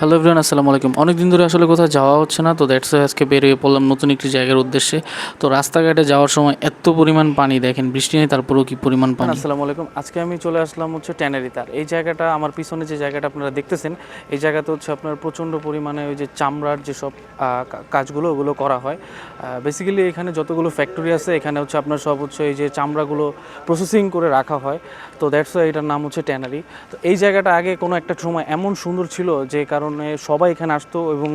Hello everyone আসসালামু আলাইকুম। অনেক দিন ধরে আসলে কোথাও যাওয়া হচ্ছে না, তো দ্যাটস আজকে বেরিয়ে পড়লাম নতুন একটি জায়গার উদ্দেশ্যে। তো রাস্তাঘাটে যাওয়ার সময় এত পরিমাণ পানি, দেখেন বৃষ্টি নেই, তারপরেও কি পরিমাণ পানি। আসসালামু আলাইকুম। আজকে আমি চলে আসলাম হচ্ছে ট্যানারি তার এই জায়গাটা, আমার পিছনে যে জায়গাটা আপনারা দেখতেছেন, এই জায়গাতে হচ্ছে আপনার প্রচণ্ড পরিমাণে ওই যে চামড়ার যেসব কাজগুলো ওগুলো করা হয়। বেসিক্যালি এখানে যতগুলো ফ্যাক্টরি আছে, এখানে হচ্ছে আপনার সব হচ্ছে এই যে চামড়াগুলো প্রসেসিং করে রাখা হয়। তো দ্যাটস এটার নাম হচ্ছে ট্যানারি। তো এই জায়গাটা আগে কোনো একটা সময় এমন সুন্দর ছিল যে কারণে সবাই এখানে আসতো এবং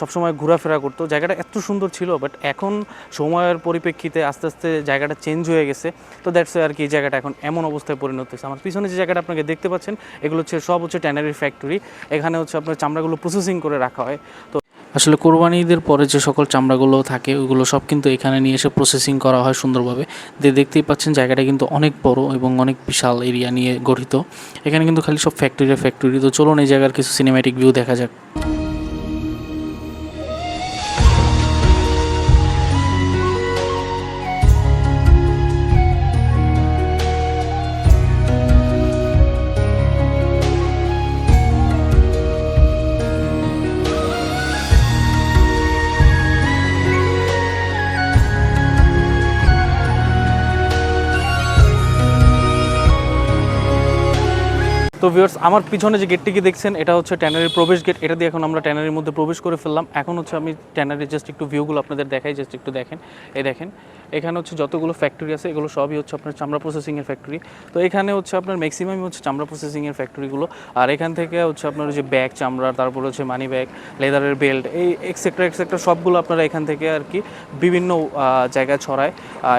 সবসময় ঘোরাফেরা করতো। জায়গাটা এত সুন্দর ছিল বাট এখন সময়ের পরিপ্রেক্ষিতে আস্তে আস্তে জায়গাটা চেঞ্জ হয়ে গেছে। তো দ্যাটস আর কি জায়গাটা এখন এমন অবস্থায় পরিণত হয়েছে। আমার পিছনে যে জায়গাটা আপনাকে দেখতে পাচ্ছেন, এগুলো হচ্ছে, সব হচ্ছে ট্যানারি ফ্যাক্টরি এখানে হচ্ছে আপনার চামড়াগুলো প্রসেসিং করে রাখা হয়। তো আসলে কোরবানি ঈদের পরে যে সকল চামড়াগুলো থাকে ওগুলো সব কিন্তু এখানে নিয়ে এসে প্রসেসিং করা হয় সুন্দরভাবে। দিয়ে দেখতেই পাচ্ছেন জায়গাটা কিন্তু অনেক বড় এবং অনেক বিশাল এরিয়া নিয়ে গঠিত। এখানে কিন্তু খালি সব ফ্যাক্টরি ফ্যাক্টরি তো চলুন এই জায়গার কিছু সিনেম্যাটিক ভিউ দেখা যাক। তো ভিউয়ার্স আমার পিছনে যে গেটটিকে দেখছেন, এটা হচ্ছে ট্যানারির প্রবেশ গেট এটা দিয়ে এখন আমরা ট্যানারির মধ্যে প্রবেশ করে ফেললাম। এখন হচ্ছে আমি ট্যানারির জাস্ট একটু ভিউগুলো আপনাদের দেখাই জাস্ট একটু দেখেন। এই দেখেন, এখানে হচ্ছে যতগুলো ফ্যাক্টরি আছে, এগুলো সবই হচ্ছে আপনার চামড়া প্রসেসিংয়ের ফ্যাক্টরি তো এখানে হচ্ছে আপনার ম্যাক্সিমামই হচ্ছে চামড়া প্রসেসিংয়ের ফ্যাক্টরিগুলো আর এখান থেকে হচ্ছে আপনার যে ব্যাগ চামড়া, তারপর হচ্ছে মানি ব্যাগ লেদারের বেল্ট এই এক্সেট্রা এক্সেট্রা সবগুলো আপনারা এখান থেকে আর কি বিভিন্ন জায়গায় ছড়ায়।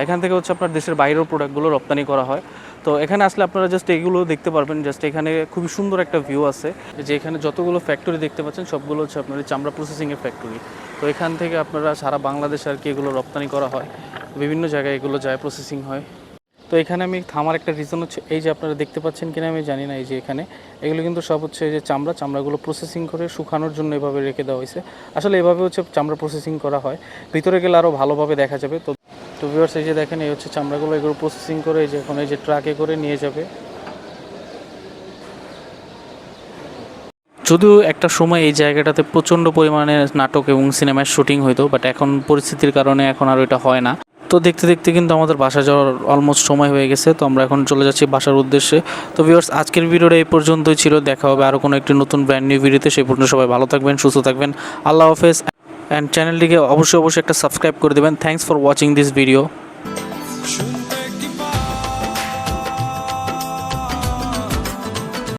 এখান থেকে হচ্ছে আপনার দেশের বাইরের প্রোডাক্টগুলো রপ্তানি করা হয়। তো এখানে আসলে আপনারা জাস্ট এগুলো দেখতে পারবেন জাস্ট এখানে খুবই সুন্দর একটা ভিউ আছে। যে এখানে যতগুলো ফ্যাক্টরি দেখতে পাচ্ছেন, সবগুলো হচ্ছে আপনার চামড়া প্রসেসিংয়ের ফ্যাক্টরি তো এখান থেকে আপনারা সারা বাংলাদেশে আর কি এগুলো রপ্তানি করা হয়। বিভিন্ন জায়গায় এগুলো যায় প্রসেসিং হয়। তো এখানে আমি থামার একটা রিজন হচ্ছে, এই যে আপনারা দেখতে পাচ্ছেন কিনা আমি জানি না এই যে এখানে। এগুলো কিন্তু সব হচ্ছে যে চামড়া, চামড়াগুলো প্রসেসিং করে শুকানোর জন্য এভাবে রেখে দেওয়া হয়েছে। আসলে এভাবে হচ্ছে চামড়া প্রসেসিং করা হয়। ভিতরে গেলে আরও ভালোভাবে দেখা যাবে। তো তো ভিউয়ার্স এই যে দেখেন, এই হচ্ছে চামড়াগুলো, এগুলো প্রসেসিং করে এই যে এখন এই যে ট্রাকে করে নিয়ে যাবে। যদিও একটা সময় এই জায়গাটাতে প্রচণ্ড পরিমাণে নাটক এবং সিনেমার শুটিং হইতো বাট এখন পরিস্থিতির কারণে এখন আর এটা হয় না। তো দেখতে দেখতে কিন্তু আমাদের বাসা যাওয়ার অলমোস্ট সময় হয়ে গেছে, তো আমরা এখন চলে যাচ্ছি বাসার উদ্দেশ্যে। তো ভিউয়ার্স আজকের ভিডিওটা এই পর্যন্তই ছিল, দেখা হবে আরও কোনো একটি নতুন ব্র্যান্ড নিউ ভিডিওতে সেই পর্যন্ত সবাই ভালো থাকবেন, সুস্থ থাকবেন। আল্লাহ হাফেজ। অ্যান্ড চ্যানেলটিকে অবশ্যই অবশ্যই একটা সাবস্ক্রাইব করে দেবেন। Thanks for watching this video